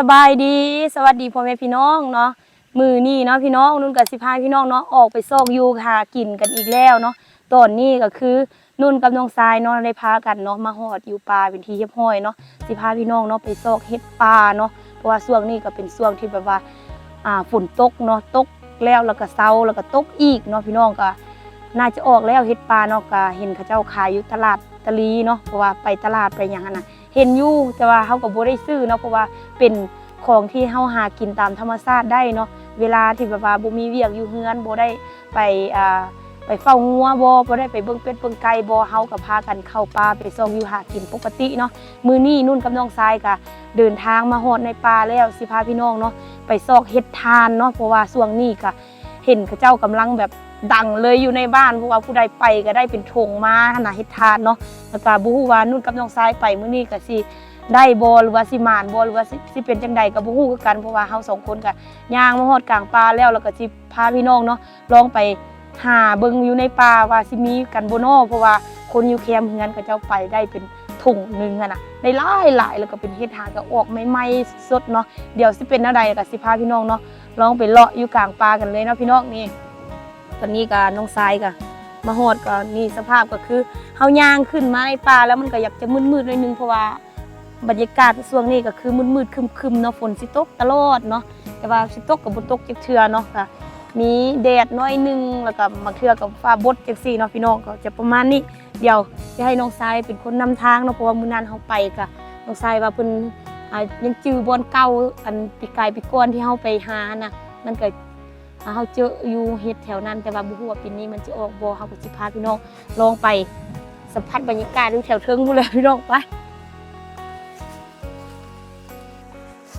สบายดีสวัสดีพ่อแม่พี่น้องเนาะมือนี่เนาะพี่น้องนุ่นกับสิพาพี่น้องเนาะออกไปโซอกยูหากินกันอีกแล้วเนาะตอนนี้ก็คือนุ่นกับน้องทรายเนาะได้พากันเนาะมาหอดอยู่ป่าเป็นที่เรียบห้อยเนาะสิพาพี่น้องเนาะไปโซกเฮ็ดป่าเนาะเพราะว่าช่วงนี้ก็เป็นช่วงที่แบบว่าอ่าฝนตกเนาะตกแล้วแล้วก็เซาแล้วก็ตกอีกเนาะพี่น้องก็น่าจะออกแล้วเฮ็ดป่าเนาะก็เห็นเขาเจ้าขายอยู่ตลาดตะลีเนาะเพราะว่าไปตลาดไปอย่างนั้นนะ เห็นอยู่แต่ว่าเขาก็บ่ได้ซื้อเนาะเพราะว่าเป็นของที่เฮาหากินตามธรรมชาติได้เนาะเวลาที่แบบว่าบ่มีเวียกอยู่เฮือนบ่ได้ไปอ่าไปเฝ้างัวบ่บ่ได้ไปเบิ่งเป็ดเบิ่งไก่บ่เฮาก็พากันเข้าป่าไปซ่องอยู่หากินปกติเนาะมื้อนี้นุ่นกับน้องทรายก็เดินทางมาฮอดในป่าแล้วสิพาพี่น้องเนาะไปซอกเฮ็ดทานเนาะเพราะว่าช่วงนี้ก็เห็นเขาเจ้ากำลังแบบ ดังเลยอยู่ในบ้านเพราะว่าผู้ใดไปก็ได้เป็นธงมาขนาดเฮ็ดทานเนาะแล้วก็บ่ฮู้ว่านุ่นกับน้องทรายไปมื้อนี้ก็สิได้บอหรือว่าสิมานบอหรือว่าสิเป็นจังใดก็บ่ฮู้คือกันเพราะว่าเฮาสองคนก็ย่างมาฮอดกลางป่าแล้วแล้วก็สิพาพี่น้องเนาะลองไปหาเบิ่งอยู่ในป่าว่าสิมีกันบ่เนาะเพราะว่าคนอยู่แคมป์เฮือนก็เจ้าไปได้เป็นถุงหนึงอะน่ะได้หลายหลายแล้วก็เป็นเฮ็ดหาก็ออกใหม่ๆสดเนาะเดี๋ยวสิเป็นแนวใดก็สิพาพี่น้องเนาะลองไปเลาะอยู่กลางป่ากันเลยเนาะพี่น้องนี่ อนนี้ก็น้องทรายก็มาฮอดก็นี่สภาพก็คือเฮาย่างขึ้นมาในป่าแล้วมันก็อยากจะมืดๆหน่อยนึงเพราะว่าบรรยากาศช่วงนี้ก็คือมืดๆคึมๆเนาะฝนสิตกตลอดเนาะแต่ว่าสิตกกับบ่ตกจักเทื่อเนาะค่ะมีแดดน้อยหนึงแล้วก็บางเทื่อกับฟ้าบดจังซี่เนาะพี่น้องก็จะประมาณนี้เดี๋ยวจะให้น้องทรายเป็นคนนำทางเนาะเพราะว่ามื้อนั้นเฮาไปก็น้องทรายว่าเพิ่นยังจื้อบอนเก่าอันปีกายปีก่อนที่เฮาไปหานะมันก็ เฮาเจออยู่เฮ็ดแถวนั้น แต่ว่าบ่ฮู้ว่าปีนี้มันจะออกบ่เฮาก็สิพาพี่น้องลองไปสัมผัสบรรยากาศดูแถวเทิงพู้นเลยพี่น้องไป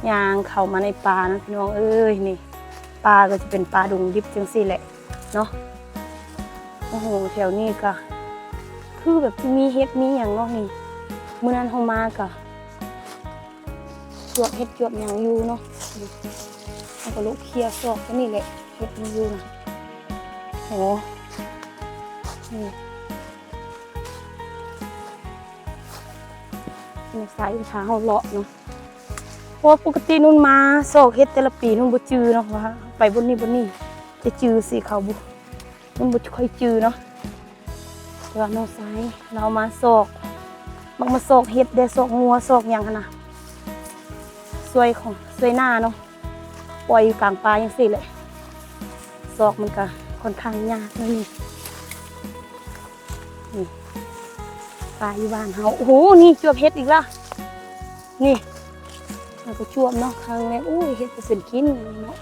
ยางเข้ามาในป่านะพี่น้องเอ้ยนี่ป่าก็จะเป็นป่าดงดิบจังสี่แหละเนาะโอ้โหแถวนี้ก็คือแบบที่มีเฮ็ดมีอย่างเนาะนี่เมื่อนั้นเฮามาก็จวบเฮ็ดจวบอย่างอยู่เนาะนี่เอาก็ลุกเคลียร์ซอกก็นี่แหละ เฮ็ดมันอยู่นะโอ้นี่ใสายทางเฮาเลาะเนาะเพราะว่าปกตินุ่นมาโศกเฮ็ดแต่ละปีนุ่นบ่จือเนาะว่าไปบนนี้บนนี้จะจือสิเขาบุนุ่นบ่ค่อยจือเนาะแต่ว่าน้องสายเรามาโศกมักมาโศกเฮ็ดได้โศกงัวโศกหยังหั่นน่ะสวยของสวยหน้าเนาะปล่อยอยู่กลางป่าจังซี่แหละ โศกมันก็ค่อนข้างยากนะนี่นี่ป่าอยู่บ้านเฮาโอ้โหนี่จวบเฮ็ดอีกและนี่เราก็ช่วมเนาะครั้งแรกอุ้ยเฮ็ดจะเป็นกินเนาะ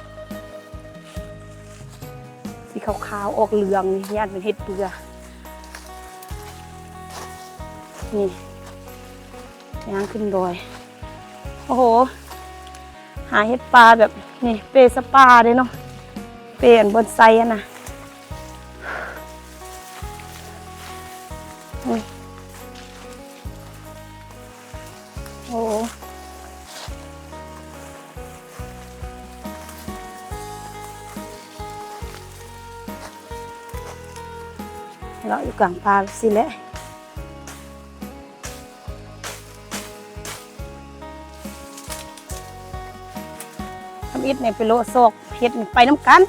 สีขาวๆออกเหลืองนี่ย่านเป็นเห็ดเบือนี่ย่างขึ้นดอย โอ้โห หาเห็ดปลาแบบนี่เปสปาเลยเนาะ เปอันบนไซอะนะโอ้เราอยู่กลางป่าสิแหละทำอิดเนี่ยไปโลโซกเฮ็ดไปน้ำกัน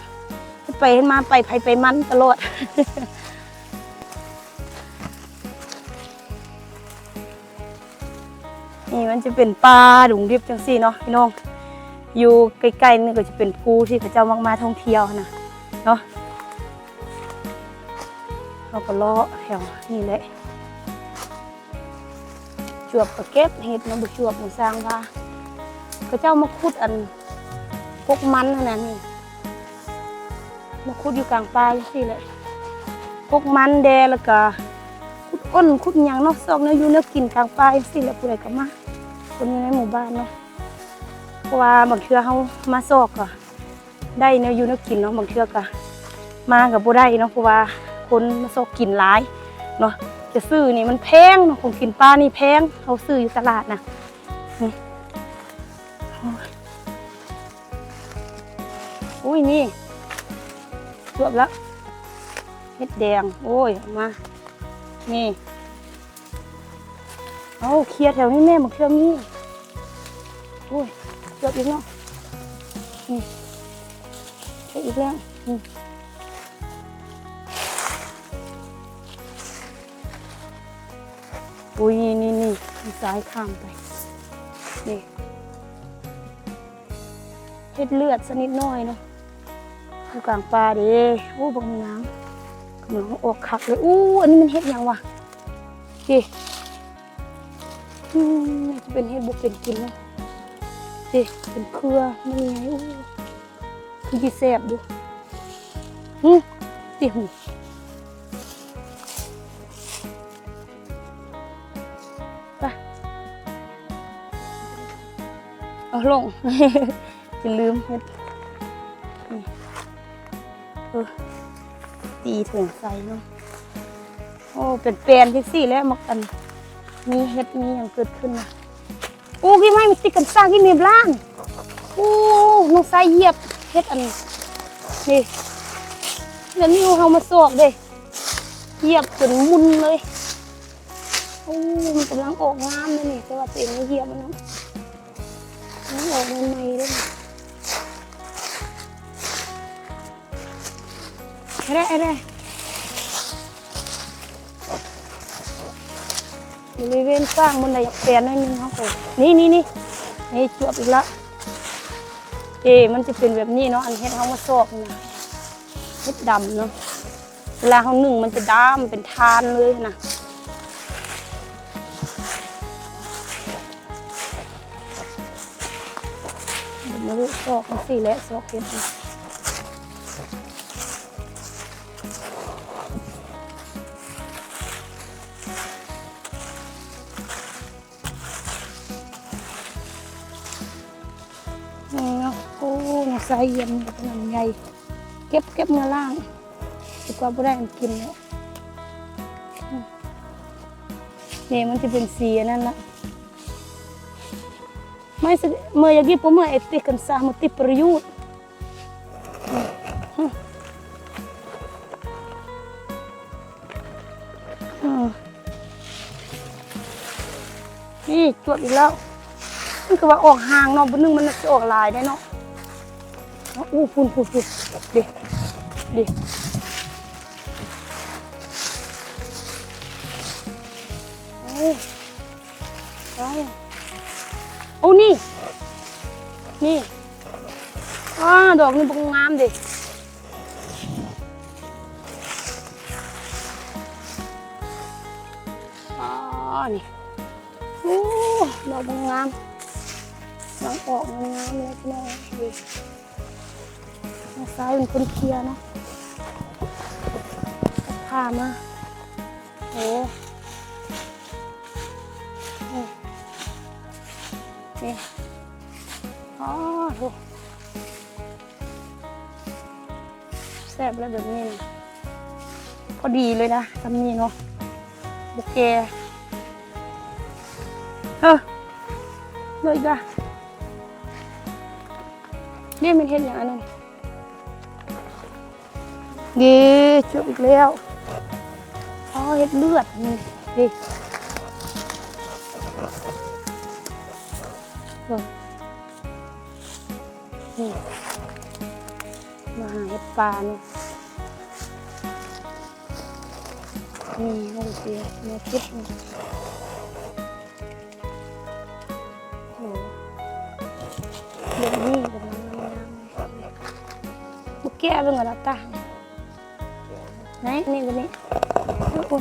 ไปเฮ็ดมาไปไผไปมันตลอดนี่มันจะเป็นป่าดุงดิบจังสี่เนาะพี่น้อง อยู่ใกล้ๆนี่ก็จะเป็นภูที่เขาเจ้ามักมาท่องเที่ยวนะเนาะเราก็เลาะแถวนี่แหละจวบกระเก็บเห็ดมาบุจวบมาสร้างว่าเขาเจ้ามาขุดอันพวกมันนาดนี้ มาขุดอยู่กลางป่าจังซี่แหละพวกมันแดแล้วก็ขุดอ้นขุดหยังเนาะซอกเนื้ออยู่เนื้อกินกลางป่าจังซี่แหละผู้ใดก็มาคนอยู่ในหมู่บ้านเนาะเพราะว่าบางเทื่อเขามาซอกก็ได้เนื้ออยู่เนื้อกินเนาะบางเทื่อก็มากับบ่ได้เนาะเพราะว่าคนมาซอกกินหลายเนาะจะซื้อนี่มันแพงเนาะของกินปลานี่แพงเขาซื้ออยู่ตลาดนะโอ้ยอุ้ยนี่ จวบแล้วเม็ดแดง โอ้ยเอามา นี่ เอาเคลียร์แถวนี้แม่มาเคลียร์นี่โอ้ยจกือบอีกแล้วนี่เกือบอีกแล้วนี่อุ้ยนี่นี่นี่ซ้ายข้ามไป นี่เฮ็ดเลือดสนิดน้อยเนาะ อยู่กลางป่าเด้โอ้บังน้ำกำลังออกคักเลยอู้อันนี้มันเฮ็ดยังวะเฮ้อืมน่าจะเป็นเฮ็ดบุกเป็นกินเนาะเฮ้เป็นเครือมันไงอู้คือที่แซ่บดูอืมดิหูไปเอาลงจะลืมเฮ็ด ออตีถุงใส่เนาะโอ้ เป็นแปลนที่สี่แล้วมักอัน มีเฮ็ดมีอย่างเกิดขึ้นนะโอ้พี่ไม่มันติดกันสร้างที่เมียบล่างโอ้น้องสายเหยียบเฮ็ดอันนี้นี่แล้วนิ้เขามาสอกเด้เหยียบจนมุนเลยโอ้มันกำลังออกงามเลยนี่แต่ว่าตัวเองไม่เหยียบมันเนาะน้ำออกใหม่ๆด้วย อะไรอะไรบริเวณสร้างมันไรอยากเปลี่ยนหน่อยนึงเขาก็นี่นี่นี่นี่จวบอีกละเอ มันจะเป็นแบบนี้เนาะอันเฮ็ดเขามาซอกนะเฮ็ดดำเนาะเวลาเขาหนึ่งมันจะดำเป็นทานเลยนะเดี๋ยวมาดูซอกมันสิและซอกเห็ด ยใส่เย็นแบบนั้นใหญ่เก็บเก็บเมื่อล่างดีกว่าไม่ได้มันกินแล้วอืมนี่มันจะเป็นสีอันนั่นละ Mas mãe aqui por mãe é ter cansar muito tipo período. นี่จวดอีกแล้วมันก็ว่าออกห่างเนาะบนนึงมันจะออกลายได้เนาะ อาอู้ฝุ่นฝุ่นฝุ่นดิดิเอ้ยไปโอ้นี่ นี่อ่าดอกนี่บงงามดิอ๋อนี่โอ้ดอกบงงามน้องออกงามเลยพี่น้องดิทาง ซ้ายเป็นคนเคลียร์นะผ่ามาโอ้นี่อ๋อโหแซ่บแล้วแบบนี้นะพอดีเลยนะทำนี่เนาะโอเคเฮ้อเลยจ้ะนี่มันเห็นอย่างนั้น เย้จบอีกแล้วอ๋อเห็ดเลือดนี่ดินี่มาหาเห็ดปลาเนาะนี่โอ้เสียแม่คิดนี่โอ้เดี๋ยวนี้กำลังงามๆบุกแก้เป็นไงล่ะตา ไหนนี่วันนี้โอ้โห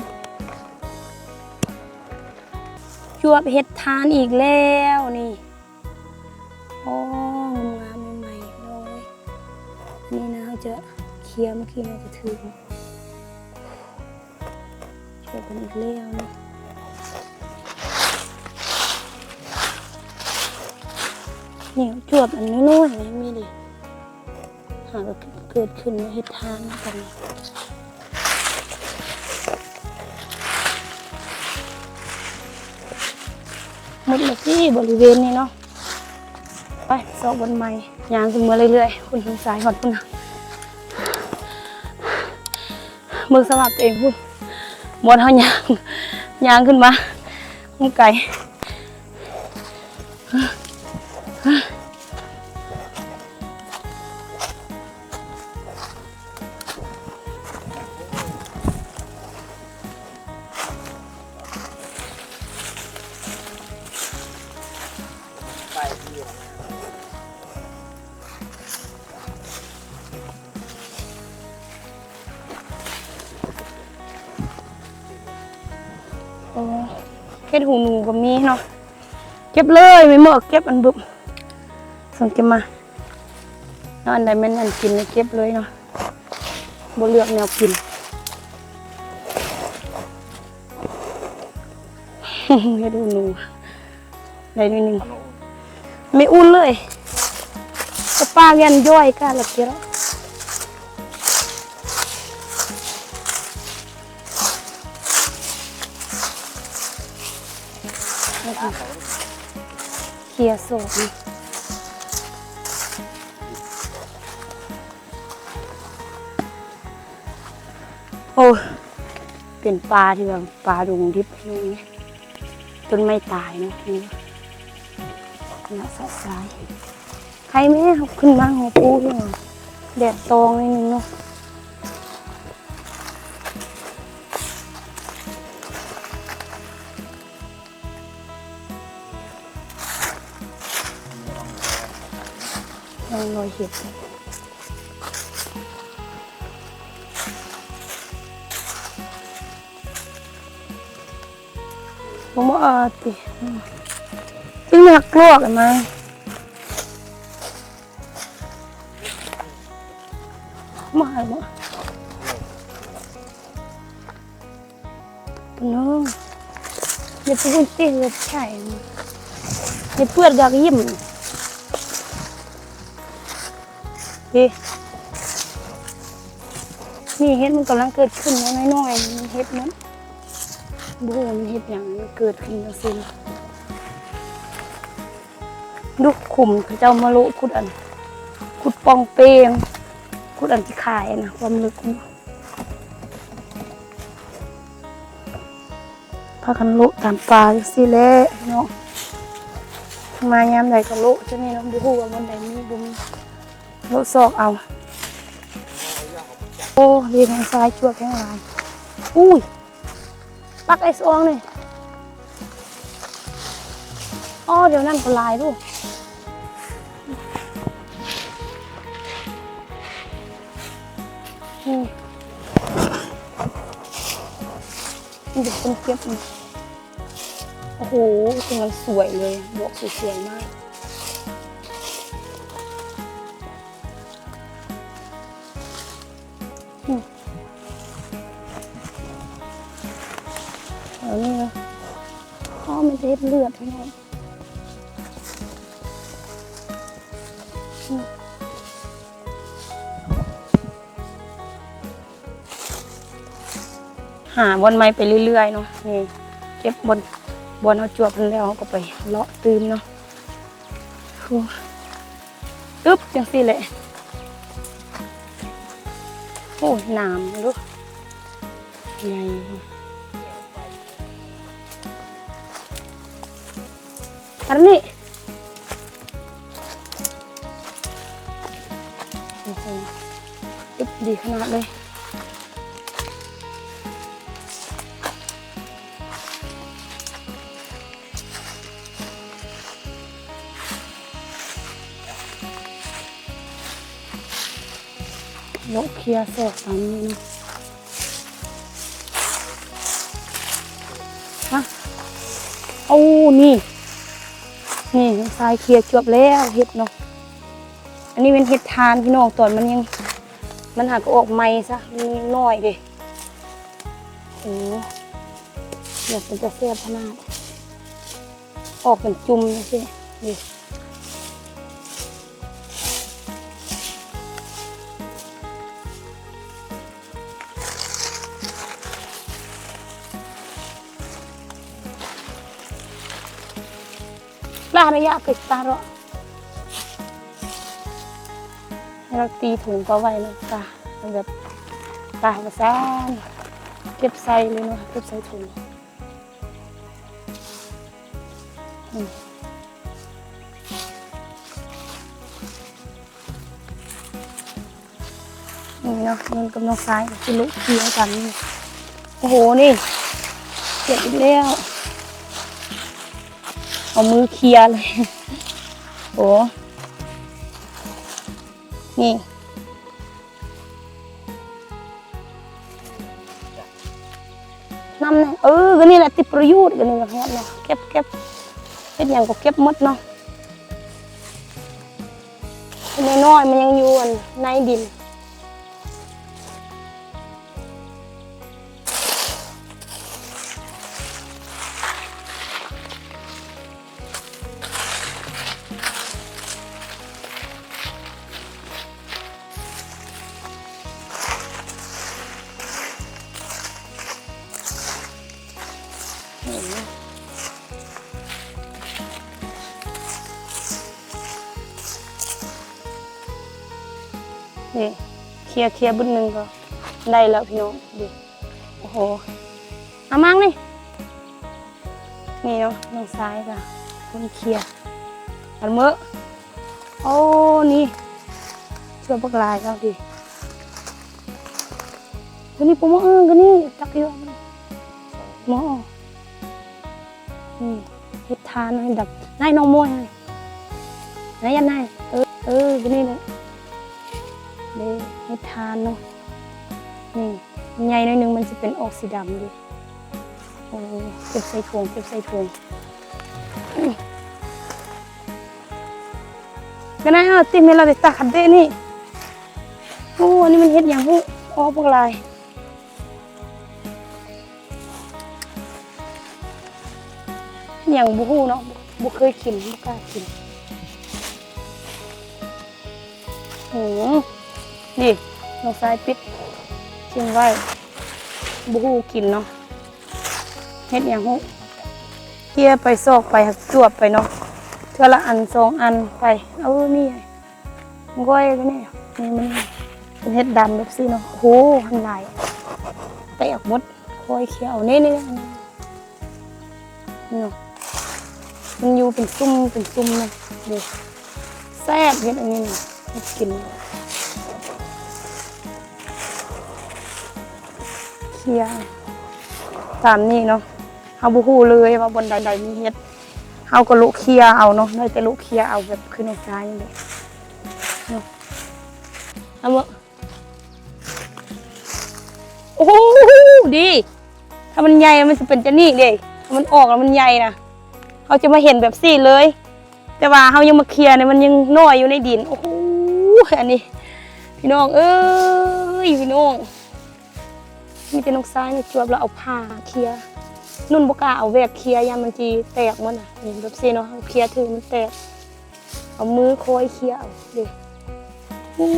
จวบเห็ดทานอีกแล้วนี่ โอ้งามๆใหม่ๆเลยอันนี้นะเราจะเคลียร์เมื่อกี้น่าจะถึงช่วยกันอีกแล้วนะเนี่ยจวบอันนี้น้อยๆนะมีดิหากเกิดขึ้นเฮ็ดทางกัน หมดเลยที่บริเวณนี้เนาะไปซอกบนไม้ยางขึ้นมาเรื่อยๆคุณทางซ้ายหอดคุณนะมือสลับตัวเองคุณบนเขายางยางขึ้นมามันไก่ เก็บเลยไม่เหมาะเก็บอันบึบส่งเก็บมาแล้วอันใดแม่นอันกินเลยเก็บเลยเนาะบ่เลือกแนวกินเฮ็ดหูหนูได้นิดนึงไม่อุ่นเลยก็ปลาเวียนย่อยกันละเกี่ยวียร์โศกนี่โอ้เป็นปลาที่แบบปลาดุงดิบนี่จนไม่ตายนะนี่นะสัตว์สายใครไม่ให้เขาขึ้นมาหัวปูที่หรอแดดตองนิดนึงเนาะ อยเห็ดเลยผมว่าอาติจึงอยากลวกอะมั้งมาหายมาปน้องเดี๋ยวพูดตีเลือดใช่เดี๋ยวเพื่อนกากยิ้ม ดีนี่เห็ดมันกำลังเกิดขึ้นน้อยๆมันเห็ดนั้นบูมันเห็ดอย่างมันเกิดขึ้นแล้วสิลูกขุมเขาเจ้ามาลุขุดอันขุดปองเปงขุดอันที่ขายนะความลึกพากันลุตามปลาจังสิแหละเนาะมายามใดก็ลุจะนี่เนาะบุฮูว่ามันใดมีบุม โลุซอกเอา โอ้ดีทางซ้ายจวแข้งหลายอุ้ย ปักไอซองนี่อ๋อเดี๋ยวนั่นก็ลายดูนี่มันจะเป็นเก็บมันโอ้โหตรงนั้นสวยเลยดอกสวยๆมาก เห็ดเลือดให้น้องหาบนไม้ไปเรื่อยๆเนาะนี่เก็บบนบนเอาจวบมันแล้วเราก็ไปเลาะตื่มเนาะโอ้อึ๊บจังสิแหละโอ้หนามดูใหญ่ อันนี้โอ้โหอึ๊บดีขนาดเลยยกเคียร์ศอกตามนี้ นี่ทรายเคลียร์จบแล้วเห็ดเนาะอันนี้เป็นเห็ดทานพี่น้องตอนมันยัง มันหากออกใหม่ซะมันน้อยเดิโอ้เดี๋ยวมันจะเสียบขนาดออกเป็นจุ่มนะสิ นี่ Lah na ya ke taro. ให้เราตีถุงก็ไว้นะตาแบบตาภาษานเก็บใส่เลยเนาะเก็บใส่ถุงนี่เนาะมันกำลังซ้ายจะลุกเคียงกัน โอ้โห นี่เจ็บอีกแล้ว เอามือเคลียร์เลย โอ้นี่ น้ำเนี่ยเออก็นี่แหละติประโยชน์กันนี่นะครับเนาะเก็บเก็บเฮ็ดหยังก็เก็บมดเนาะน้อยๆมันยังอยู่อันในดิน เคลียร์เคลียร์บุญหนึ่งก็ได้แล้วพี่น้องดูโอ้โหเอามั่งนี่นี่เนาะน้องซ้ายก็คนเคลียร์อันเมื่อโอ้นี่เชื่อพวกลายเขาดิก็นี่ปุ๊มเออก็นี่ตักเยอะหมอนี่เฮ็ดทานให้ดับนายน้องมวยให้นายยันนายเออเออก็นี่เลย เด้ให้ทานเนาะนี่ใหญ่หน่อยนึงมันจะเป็นออกสีดำดิโอ้เก็บใส่ถุงเก็บใส่ถุงก็ได้เอาติมให้เราได้ตักขัดเด้นี่โอ้อันนี้มันเฮ็ดอย่างหูอ๋อพวกลายอย่างบุหูเนาะบุเคยกินบุกล้ากินโอ้ นี่น้องสายปิดชิมไว้บูฮูกินเนาะเฮ็ดอย่างฮูเกียไปซอกไปหักจวบไปเนาะเทื่อละอันสองอันไปเอานี่ก้อยก็นี่นี่มันเป็นเฮ็ดดำแบบซี่เนาะโอ้โหหันหลายแตกหมดคอยเขียวนี่นี่นี่นี่เนาะมันอยู่เป็นซุ่มเป็นซุ่มเนาะดูแซ่บเฮ็ดอันนี้เนาะกิน เคลียร์ตามนี้เนาะเฮาบ่ฮู้เลยว่าบนใดๆมีเฮ็ดเฮาก็ลุเคลียร์เอาเนาะได้แต่ลุเคลียร์เอาแบบคือในซ้ายนี่แหละเนาะเอาบ่โอ้โหดี ถ้ามันใหญ่มันจะเป็นจะนี่เด้ถ้ามันออกแล้วมันใหญ่นะเขาจะมาเห็นแบบซี่เลย แต่ว่าเฮายังมาเคลียร์เนี่ยมันยังน้อยอยู่ในดิน โอ้โหอันนี้ พี่น้อง เอ้ยพี่น้อง มีแต่นกซ้ายนี่จวบแล้วเอาผ้าเคลียร์นุ่นบกล้าเอาแวกเคลียร์ยามมันจีแตกมันอะเห็นแบบซีเนาะเอาเคลียร์ถึงมันแตก เอามือคอยเคลียร์เอาเด็โอ้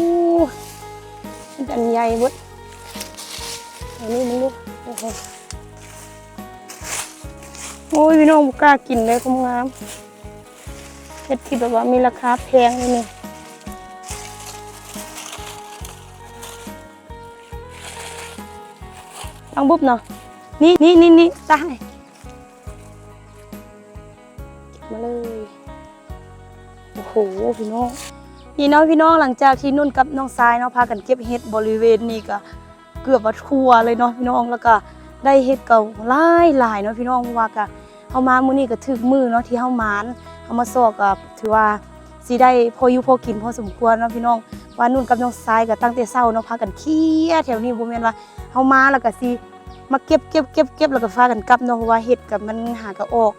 มันอันใหญ่บดอันนี้มันลูกโอ้โหโอ้ยพี่น้องบกล้ากินเลยคุณงามเห็ดที่แบบว่ามีราคาแพงเลยนี่ ตั้งบุบเนาะนี่นี่นี่นี่ตายเก็บมาเลยโอ้โหพี่น้องนี่เนาะพี่น้องหลังจากที่นุ่นกับน้องทรายเนาะพากันเก็บเห็ดบริเวณนี้ก็เกือบว่าทั่วเลยเนาะพี่น้องแล้วก็ได้เห็ดเก่าหลายหลายเนาะพี่น้องเพราะว่าก็เฮามามื้อนี้ก็ถึกมือเนาะที่เฮามานเฮามาซอกก็ถือว่าสิได้พออยู่พอกินพอสมควรเนาะพี่น้อง ว่านุ่นกับน้องทรายก็ตั้งแต่เช้าเนาะพากันเคลียร์แถวนี้บ่แม่นว่าเฮามาแล้วก็สิมาเก็บเก็บเก็บเก็บแล้วก็ฟากันกลับเนาะเพราะว่าเห็ดกับมันหากระออก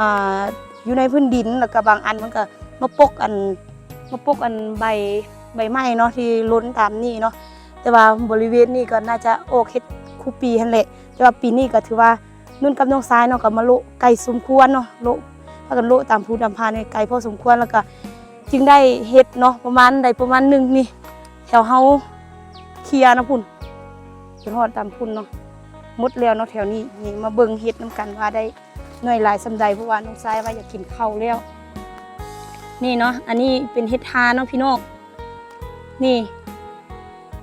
อ่าอยู่ในพื้นดินแล้วก็บางอันมันก็มาปกอันมาปกอันใบใบไม้เนาะที่ล้นตามนี่เนาะแต่ว่าบริเวณนี้ก็น่าจะออเห็ดคู่ปีหั่นแหละแต่ว่าปีนี้ก็ถือว่านุ่นกับน้องซ้ายเนาะก็มาโลไก่สมควรเนาะโละพากันโลตามภูตามพานในไก่พอสมควรแล้วก็ จึงได้เห็ดเนาะประมาณได้ประมาณหนึ่งนี่แถวเฮาเคลียนะพุ่นจนฮอดตามพุ่นเนาะมดแล้วเนาะแถวนี้นี่มาเบิ่งเฮ็ดน้ำกันว่าได้หน่วยลายสำใดเพราะว่าน้องชายว่าอยากกินข้าวแล้ว นี่เนาะอันนี้เป็นเฮ็ดทาเนาะพี่น้องนี่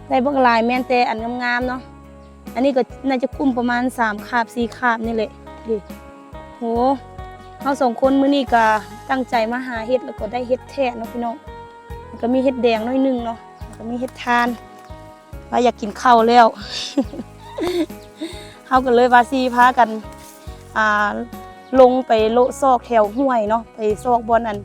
ได้เบิ่งลายแม่นแต่อันงามๆเนาะอันนี้ก็น่าจะกุ้มประมาณ3คาบ4คาบนี่แหละดิโห เฮาสองคนมื้อนี้ก็ตั้งใจมาหาเฮ็ดแล้วก็ได้เฮ็ดแท้เนาะพี่น้องก็มีเฮ็ดแดงน้อยหนึงเนาะก็มีเฮ็ดทานว่าอยากกินข้าวแล้วเขาก็เลยว่าซีพากันอ่าลงไปโลซอกแถวห้วยเนาะไปซอกบอนอัน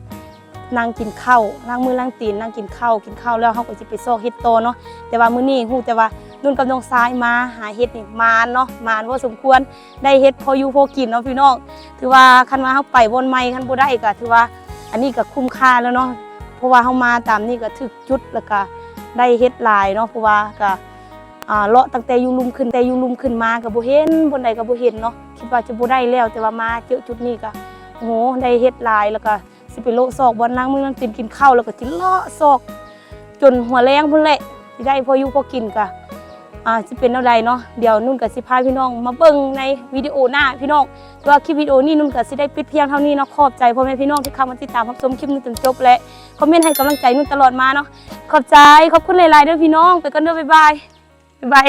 นั่งกินข้าวล้างมือล้างตีนนั่งกินข้าวกินข้าวแล้วเขาก็จะไปซอกเฮ็ดโตเนาะแต่ว่ามื้อนี้ฮู้แต่ว่า นุ่นกับน้องทรายมาหาเฮ็ดนี่มานเนาะมานว่าสมควรได้เฮ็ดพออยู่พอกินเนาะพี่น้องถือว่าคันว่าเฮาไปวนใหม่คันบ่ได้ก็ถือว่าอันนี้ก็คุ้มค่าแล้วเนาะเพราะว่าเฮามาตามนี้ก็ถึกจุดแล้วก็ได้เฮ็ดหลายเนาะเพราะว่าก็เลาะตั้งแต่อยู่ลุมขึ้นแต่อยู่ลุมขึ้นมาก็บ่เห็นบนใดก็บ่เห็นเนาะคิดว่าจะบ่ได้แล้วแต่ว่ามาเจอจุดนี้ก็โอ้โหได้เฮ็ดลายแล้วก็สิไปโลซอกบอนล้างมือนั่งกินกินข้าวแล้วก็สิเลาะซอก จนหัวแรงพุ่นแหละสิได้พออยู่พอกินกะ อ่าจะเป็นเอาใดเนาะเดี๋ยวนุ่นกับสิพาพี่น้อง มาเบิ่งในวิดีโอหน้าพี่น้องตัวคลิปวิดีโอนี้นุ่นกับสิได้ปิดเพียงเท่านี้เนาะขอบใจพ่อแม่พี่น้องที่เข้ามาติดตามรับชมคลิปนี้จนจบและคอมเมนต์ให้กำลังใจนุ่นตลอดมาเนาะขอบใจขอบคุณหลายๆด้วยพี่น้องไปกันเด้อบ๊ายบายบ๊ายบาย